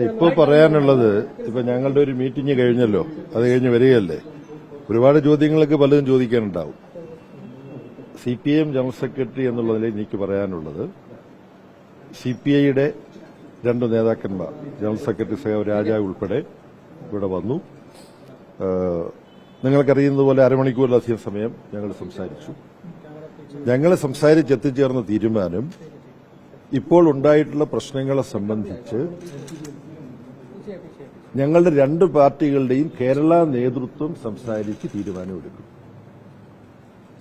ഇപ്പൊ പറയാനുള്ളത് ഇപ്പൊ ഞങ്ങളുടെ ഒരു മീറ്റിംഗ് കഴിഞ്ഞല്ലോ. അത് കഴിഞ്ഞ് വരികയല്ലേ. ഒരുപാട് ചോദ്യങ്ങളൊക്കെ പലതും ചോദിക്കാനുണ്ടാവും. C P M general secretary എന്നുള്ളതിൽ എനിക്ക് പറയാനുള്ളത് സി പി ഐയുടെ രണ്ട് നേതാക്കന്മാർ ജനറൽ സെക്രട്ടറി സഹ രാജാവ് ഉൾപ്പെടെ ഇവിടെ വന്നു. നിങ്ങൾക്കറിയുന്നതുപോലെ നിങ്ങൾക്കറിയുന്നത് പോലെ അരമണിക്കൂറിലധികം സമയം ഞങ്ങൾ സംസാരിച്ചു. ഞങ്ങൾ സംസാരിച്ചെത്തിച്ചേർന്ന തീരുമാനം ഇപ്പോൾ ഉണ്ടായിട്ടുള്ള പ്രശ്നങ്ങളെ സംബന്ധിച്ച് ഞങ്ങളുടെ രണ്ട് പാർട്ടികളുടെയും കേരള നേതൃത്വം സംസാരിച്ച് തീരുമാനമെടുക്കും.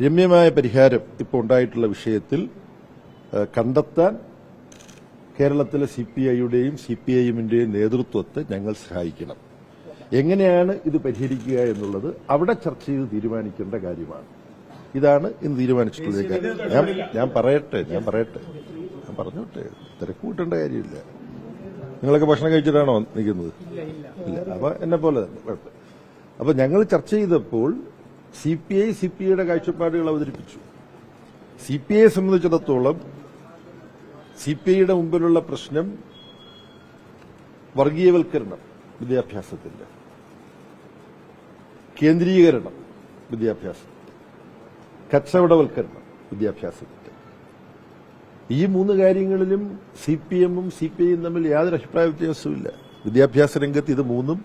രമ്യമായ പരിഹാരം ഇപ്പോൾ ഉണ്ടായിട്ടുള്ള വിഷയത്തിൽ കണ്ടെത്താൻ കേരളത്തിലെ സി പി ഐയുടെയും സി പി ഐഎമ്മിന്റെയും നേതൃത്വത്തെ ഞങ്ങൾ സഹായിക്കണം. എങ്ങനെയാണ് ഇത് പരിഹരിക്കുക എന്നുള്ളത് അവിടെ ചർച്ച ചെയ്ത് തീരുമാനിക്കേണ്ട കാര്യമാണ്. ഇതാണ് ഇന്ന് തീരുമാനിച്ചിട്ടുള്ള ഞാൻ പറയട്ടെ ഞാൻ പറയട്ടെ. പറഞ്ഞോട്ടെ തിരക്ക് കൂട്ടേണ്ട കാര്യമില്ല. നിങ്ങളൊക്കെ ഭക്ഷണം കഴിച്ചിട്ടാണോ നിൽക്കുന്നത്? ഇല്ല. അപ്പൊ എന്നെ പോലെ അപ്പൊ ഞങ്ങൾ ചർച്ച ചെയ്തപ്പോൾ C P I C P ഐയുടെ കാഴ്ചപ്പാടുകൾ അവതരിപ്പിച്ചു. സി പി ഐയെ സംബന്ധിച്ചിടത്തോളം സി പി ഐയുടെ മുമ്പിലുള്ള പ്രശ്നം വർഗീയവൽക്കരണം വിദ്യാഭ്യാസത്തിന്റെ. കേന്ദ്രീകരണം വിദ്യാഭ്യാസം. കച്ചവടവൽക്കരണം വിദ്യാഭ്യാസത്തിന്റെ. ഈ മൂന്ന് കാര്യങ്ങളിലും സി പി എമ്മും സി പി ഐയും തമ്മിൽ യാതൊരു അഭിപ്രായ വ്യത്യാസവുമില്ല. വിദ്യാഭ്യാസ രംഗത്ത് ഇത് മൂന്നും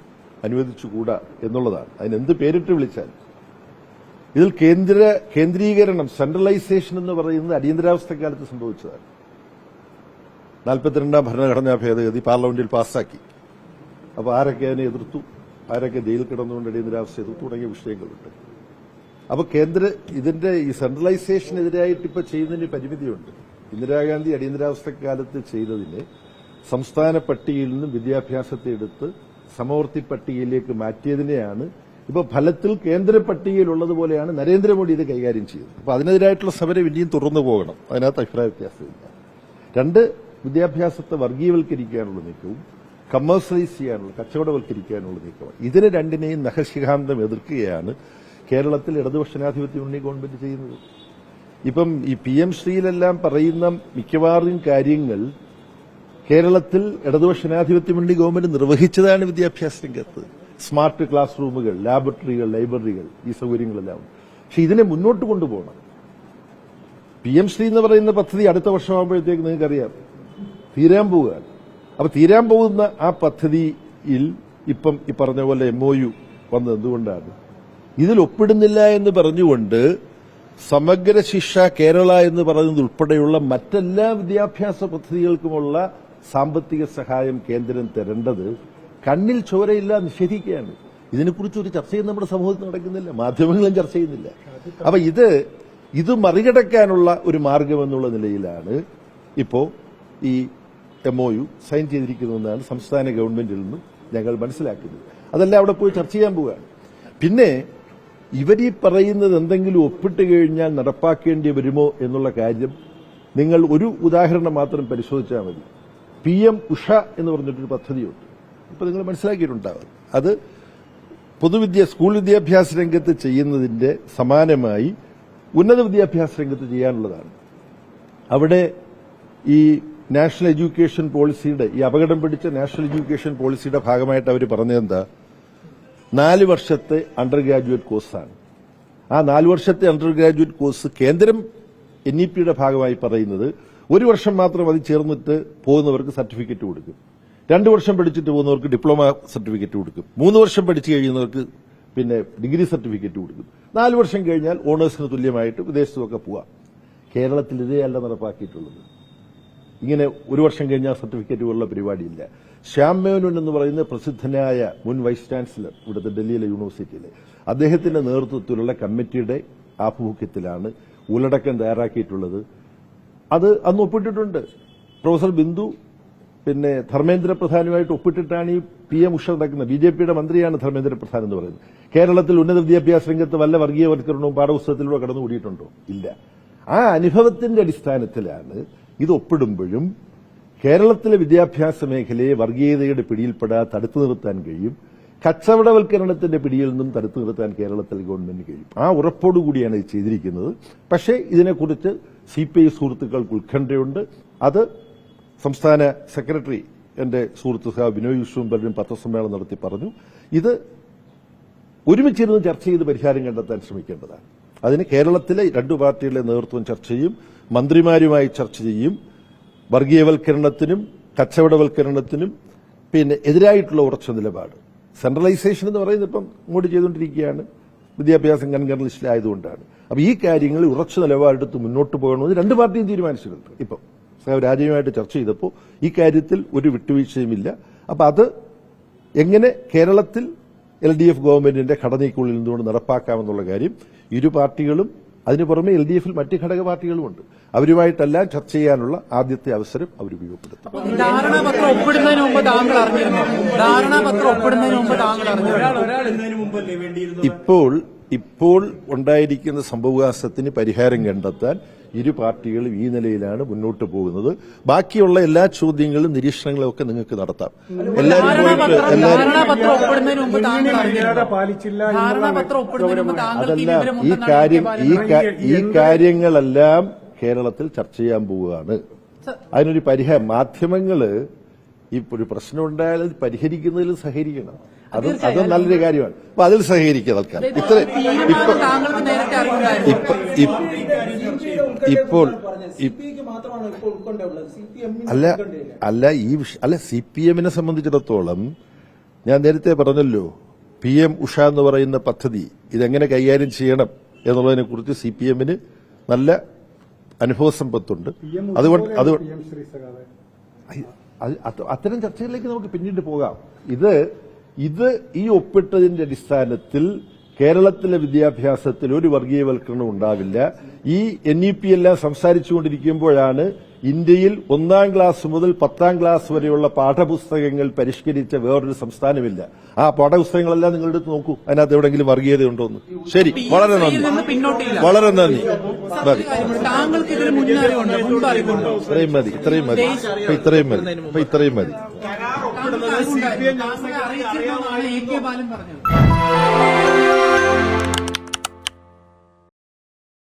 അനുവദിച്ചുകൂടാ എന്നുള്ളതാണ്. അതിനെന്ത് പേരിട്ട് വിളിച്ചാൽ ഇതിൽ കേന്ദ്ര കേന്ദ്രീകരണം സെൻട്രലൈസേഷൻ എന്ന് പറയുന്നത് അടിയന്തരാവസ്ഥക്കാലത്ത് സംഭവിച്ചതാണ്. നാൽപ്പത്തിരണ്ടാം ഭരണഘടനാ ഭേദഗതി പാർലമെന്റിൽ പാസ്സാക്കി. അപ്പോൾ ആരൊക്കെ അതിനെ എതിർത്തു? ആരൊക്കെ ജയിൽ കിടന്നുകൊണ്ട് അടിയന്തരാവസ്ഥ എതിർത്തു? തുടങ്ങിയ വിഷയങ്ങളുണ്ട്. അപ്പോൾ കേന്ദ്ര ഇതിന്റെ ഈ സെൻട്രലൈസേഷനെതിരായിട്ട് ഇപ്പോൾ ചെയ്യുന്നതിന് പരിമിതിയുണ്ട്. ഇന്ദിരാഗാന്ധി അടിയന്തരാവസ്ഥക്കാലത്ത് ചെയ്തതിന് സംസ്ഥാന പട്ടികയിൽ നിന്നും വിദ്യാഭ്യാസത്തെ എടുത്ത് സമവർത്തി പട്ടികയിലേക്ക് മാറ്റിയതിനെയാണ് ഇപ്പൊ ഫലത്തിൽ കേന്ദ്ര പട്ടികയിലുള്ളതുപോലെയാണ് നരേന്ദ്രമോദി ഇത് കൈകാര്യം ചെയ്തത്. അപ്പൊ അതിനെതിരായിട്ടുള്ള സമരം ഇനിയും തുറന്നു പോകണം. അതിനകത്ത് അഭിപ്രായ വ്യത്യാസമില്ല. രണ്ട് വിദ്യാഭ്യാസത്തെ വർഗീയവൽക്കരിക്കാനുള്ള നീക്കവും കമേഴ്സലൈസ് ചെയ്യാനുള്ള കച്ചവടവൽക്കരിക്കാനുള്ള നീക്കമാണ് ഇതിനെ രണ്ടിനെയും നഖശിഖാന്തം എതിർക്കുകയാണ് കേരളത്തിൽ ഇടതുപക്ഷ ജനാധിപത്യ മുന്നണി ഗവൺമെന്റ് ചെയ്യുന്നത്. ഇപ്പം ഈ പി എം ശ്രീയിലെല്ലാം പറയുന്ന മിക്കവാറും കാര്യങ്ങൾ കേരളത്തിൽ ഇടതുപക്ഷ ജനാധിപത്യ മുന്നണി ഗവൺമെന്റ് നിർവഹിച്ചതാണ് വിദ്യാഭ്യാസ രംഗത്ത്. സ്മാർട്ട് ക്ലാസ് റൂമുകൾ ലാബറട്ടറികൾ ലൈബ്രറികൾ ഈ സൗകര്യങ്ങളെല്ലാം. പക്ഷെ ഇതിനെ മുന്നോട്ട് കൊണ്ടുപോകണം. പി എം ശ്രീ എന്ന് പറയുന്ന പദ്ധതി അടുത്ത വർഷമാകുമ്പോഴത്തേക്ക് നിങ്ങൾക്കറിയാം. തീരാൻ പോവുകയാണ്. അപ്പൊ തീരാൻ പോകുന്ന ആ പദ്ധതിയിൽ ഇപ്പം ഈ പറഞ്ഞ പോലെ എം ഒ യു വന്നത് എന്തുകൊണ്ടാണ്? ഇതിൽ ഒപ്പിടുന്നില്ല എന്ന് പറഞ്ഞുകൊണ്ട് സമഗ്ര ശിക്ഷ കേരള എന്ന് പറയുന്നത് ഉൾപ്പെടെയുള്ള മറ്റെല്ലാ വിദ്യാഭ്യാസ പദ്ധതികൾക്കുമുള്ള സാമ്പത്തിക സഹായം കേന്ദ്രം തരേണ്ടത് കണ്ണിൽ ചോരയില്ല നിഷേധിക്കുകയാണ്. ഇതിനെക്കുറിച്ച് ഒരു ചർച്ചയും നമ്മുടെ സമൂഹത്തിൽ നടക്കുന്നില്ല. മാധ്യമങ്ങളും ചർച്ച ചെയ്യുന്നില്ല. അപ്പൊ ഇത് ഇത് മറികടക്കാനുള്ള ഒരു മാർഗമെന്നുള്ള നിലയിലാണ് ഇപ്പോ ഈ എം ഒ യു സൈൻ ചെയ്തിരിക്കുന്നതെന്നാണ് സംസ്ഥാന ഗവൺമെന്റിൽ നിന്നും ഞങ്ങൾ മനസ്സിലാക്കുന്നത്. അതെല്ലാം അവിടെ പോയി ചർച്ച ചെയ്യാൻ പോവുകയാണ്. പിന്നെ ഇവരീ പറയുന്നത് എന്തെങ്കിലും ഒപ്പിട്ട് കഴിഞ്ഞാൽ നടപ്പാക്കേണ്ടി വരുമോ എന്നുള്ള കാര്യം നിങ്ങൾ ഒരു ഉദാഹരണം മാത്രം പരിശോധിച്ചാൽ മതി. പി എം ഉഷ എന്ന് പറഞ്ഞിട്ടൊരു പദ്ധതിയുണ്ട്. ഇപ്പൊ നിങ്ങൾ മനസ്സിലാക്കിയിട്ടുണ്ടാവും. അത് പൊതുവിദ്യ സ്കൂൾ വിദ്യാഭ്യാസ രംഗത്ത് ചെയ്യുന്നതിന്റെ സമാനമായി ഉന്നത വിദ്യാഭ്യാസ രംഗത്ത് ചെയ്യാനുള്ളതാണ്. അവിടെ ഈ നാഷണൽ എഡ്യൂക്കേഷൻ പോളിസിയുടെ ഈ അപകടം പിടിച്ച നാഷണൽ എഡ്യൂക്കേഷൻ പോളിസിയുടെ ഭാഗമായിട്ട് അവർ പറഞ്ഞതെന്താ? നാല് വർഷത്തെ അണ്ടർ ഗ്രാജുവേറ്റ് കോഴ്സാണ് ആ നാല് വർഷത്തെ അണ്ടർ ഗ്രാജുവേറ്റ് കോഴ്സ് കേന്ദ്രം എൻ ഇ പിയുടെ ഭാഗമായി പറയുന്നത് ഒരു വർഷം മാത്രം അത് ചേർന്നിട്ട് പോകുന്നവർക്ക് സർട്ടിഫിക്കറ്റ് കൊടുക്കും. രണ്ട് വർഷം പഠിച്ചിട്ട് പോകുന്നവർക്ക് ഡിപ്ലോമ സർട്ടിഫിക്കറ്റ് കൊടുക്കും. മൂന്ന് വർഷം പഠിച്ചു കഴിയുന്നവർക്ക് പിന്നെ ഡിഗ്രി സർട്ടിഫിക്കറ്റ് കൊടുക്കും. നാല് വർഷം കഴിഞ്ഞാൽ ഓണേഴ്സിന് തുല്യമായിട്ട് വിദേശത്തുമൊക്കെ പോവാം. കേരളത്തിൽ ഇതേ അല്ല നടപ്പാക്കിയിട്ടുള്ളത്. ഇങ്ങനെ ഒരു വർഷം കഴിഞ്ഞാൽ സർട്ടിഫിക്കറ്റ് പോലുള്ള പരിപാടിയില്ല. ശ്യാം മേനോൻ എന്ന് പറയുന്ന പ്രസിദ്ധനായ മുൻ വൈസ് ചാൻസലർ ഇവിടുത്തെ ഡൽഹിയിലെ യൂണിവേഴ്സിറ്റിയിലെ. അദ്ദേഹത്തിന്റെ നേതൃത്വത്തിലുള്ള കമ്മിറ്റിയുടെ ആഭിമുഖ്യത്തിലാണ് ഉള്ളടക്കം തയ്യാറാക്കിയിട്ടുള്ളത്. അത് അന്ന് ഒപ്പിട്ടിട്ടുണ്ട്. പ്രൊഫസർ ബിന്ദു പിന്നെ ധർമ്മേന്ദ്ര പ്രധാനുമായിട്ട് ഒപ്പിട്ടിട്ടാണ് ഈ പി എം ഉഷ നടക്കുന്നത്. ബി ജെ പിയുടെ മന്ത്രിയാണ് ധർമ്മേന്ദ്ര പ്രധാൻ എന്ന് പറയുന്നത്. കേരളത്തിൽ ഉന്നത വിദ്യാഭ്യാസ രംഗത്ത് വല്ല വർഗീയവൽക്കരണവും പാഠപുസ്തകത്തിലൂടെ കടന്നുകൂടിയിട്ടുണ്ടോ? ഇല്ല. ആ അനുഭവത്തിന്റെ അടിസ്ഥാനത്തിലാണ് ഇത് ഒപ്പിടുമ്പോഴും കേരളത്തിലെ വിദ്യാഭ്യാസ മേഖലയെ വർഗീയതയുടെ പിടിയിൽപ്പെടാതെ തടുത്തു നിർത്താൻ കഴിയും. കച്ചവടവൽക്കരണത്തിന്റെ പിടിയിൽ നിന്നും തടുത്തു നിർത്താൻ കേരളത്തിൽ ഗവൺമെന്റിന് കഴിയും. ആ ഉറപ്പോടുകൂടിയാണ് ഇത് ചെയ്തിരിക്കുന്നത്. പക്ഷേ ഇതിനെക്കുറിച്ച് സി പി ഐ സുഹൃത്തുക്കൾക്ക് ഉത്കണ്ഠയുണ്ട്. അത് സംസ്ഥാന സെക്രട്ടറി എന്റെ സുഹൃത്ത് സഹ ബിനോയ് വിശ്വം പലരും പത്രസമ്മേളനം നടത്തി പറഞ്ഞു. ഇത് ഒരുമിച്ചിരുന്ന് ചർച്ച ചെയ്ത് പരിഹാരം കണ്ടെത്താൻ ശ്രമിക്കേണ്ടതാണ്. അതിന് കേരളത്തിലെ രണ്ടു പാർട്ടികളുടെ നേതൃത്വം ചർച്ച ചെയ്യും. മന്ത്രിമാരുമായി ചർച്ച ചെയ്യും. വർഗീയവൽക്കരണത്തിനും കച്ചവടവൽക്കരണത്തിനും പിന്നെ എതിരായിട്ടുള്ള ഉറച്ച നിലപാട്. സെൻട്രലൈസേഷൻ എന്ന് പറയുന്നത് ഇപ്പം ഇങ്ങോട്ട് ചെയ്തുകൊണ്ടിരിക്കുകയാണ്. വിദ്യാഭ്യാസം കൺകർ ലിസ്റ്റിലായതുകൊണ്ടാണ് അപ്പോൾ ഈ കാര്യങ്ങളിൽ ഉറച്ച നിലപാടെടുത്ത് മുന്നോട്ട് പോകണമെന്ന് രണ്ട് പാർട്ടിയും തീരുമാനിച്ചിട്ടുണ്ട് ഇപ്പം. രാജ്യവുമായിട്ട് ചർച്ച ചെയ്തപ്പോൾ ഈ കാര്യത്തിൽ ഒരു വിട്ടുവീഴ്ചയുമില്ല. അപ്പം അത് എങ്ങനെ കേരളത്തിൽ എൽ ഡി എഫ് ഗവൺമെന്റിന്റെ ഘടനയ്ക്കുള്ളിൽ നിന്നുകൊണ്ട് നടപ്പാക്കാമെന്നുള്ള കാര്യം ഇരു പാർട്ടികളും അതിനു പുറമെ എൽ ഡി എഫിൽ മറ്റ് ഘടക പാർട്ടികളുമുണ്ട് അവരുമായിട്ടെല്ലാം ചർച്ച ചെയ്യാനുള്ള ആദ്യത്തെ അവസരം അവർ ഉപയോഗപ്പെടുത്തും. ധാരണാപത്രം ഒപ്പിടുന്നതിന് മുമ്പ് താങ്കൾ അറിഞ്ഞിരുന്നു? ധാരണാപത്രം ഒപ്പിടുന്നതിന് മുമ്പ് താങ്കൾ അറിഞ്ഞിരുന്നു? ഇപ്പോൾ ഇപ്പോൾ ഉണ്ടായിരിക്കുന്ന സംഭവവികാസത്തിന് പരിഹാരം കണ്ടെത്താൻ ഇരു പാർട്ടികളും ഈ നിലയിലാണ് മുന്നോട്ട് പോകുന്നത്. ബാക്കിയുള്ള എല്ലാ ചോദ്യങ്ങളും നിരീക്ഷണങ്ങളും ഒക്കെ നിങ്ങൾക്ക് നടത്താം. അതല്ല ഈ അതെല്ലാം ഈ കാര്യം ഈ കാര്യങ്ങളെല്ലാം കേരളത്തിൽ ചർച്ച ചെയ്യാൻ പോവുകയാണ്. അതിനൊരു പരിഹാരം മാധ്യമങ്ങൾ ഈ ഒരു പ്രശ്നം ഉണ്ടായാൽ പരിഹരിക്കുന്നതിൽ സഹകരിക്കണം. അത് അത് നല്ലൊരു കാര്യമാണ്. അപ്പൊ അതിൽ സഹകരിക്കുക തൽക്കാലം. ഇത്ര ഇപ്പൊ തീരുമാനം താങ്കൾക്ക് നേരത്തെ അറിവുണ്ടായിരുന്നു ഇപ്പൊ ഇപ്പ- ഇപ്പോൾ അല്ല അല്ല ഈ വിഷ- അല്ല സി പി എമ്മിനെ സംബന്ധിച്ചിടത്തോളം ഞാൻ നേരത്തെ പറഞ്ഞല്ലോ പി എം ഉഷ എന്ന് പറയുന്ന പദ്ധതി ഇതെങ്ങനെ കൈകാര്യം ചെയ്യണം എന്നുള്ളതിനെ കുറിച്ച് സി പി എമ്മിന് നല്ല അനുഭവ സമ്പത്തുണ്ട്. അതുകൊണ്ട് അത് അത്തരം ചർച്ചകളിലേക്ക് നമുക്ക് പിന്നീട് പോകാം. ഇത് ഇത് ഈ ഒപ്പിട്ടതിന്റെ അടിസ്ഥാനത്തിൽ കേരളത്തിലെ വിദ്യാഭ്യാസത്തിൽ ഒരു വർഗീയവൽക്കരണം ഉണ്ടാവില്ല. ഈ എൻ ഇ പി എല്ലാം സംസാരിച്ചുകൊണ്ടിരിക്കുമ്പോഴാണ് ഇന്ത്യയിൽ ഒന്നാം ക്ലാസ് മുതൽ പത്താം ക്ലാസ് വരെയുള്ള പാഠപുസ്തകങ്ങൾ പരിഷ്കരിച്ച വേറൊരു സംസ്ഥാനമില്ല. ആ പാഠപുസ്തകങ്ങളെല്ലാം നിങ്ങളുടെ അടുത്ത് നോക്കൂ. അതിനകത്ത് എവിടെയെങ്കിലും വർഗീയതയുണ്ടോന്ന്. ശരി വളരെ നന്ദി. വളരെ നന്ദി. മതി. ഇത്രയും മതി ഇത്രയും മതി. ഇത്രയും മതി ഇത്രയും മതി.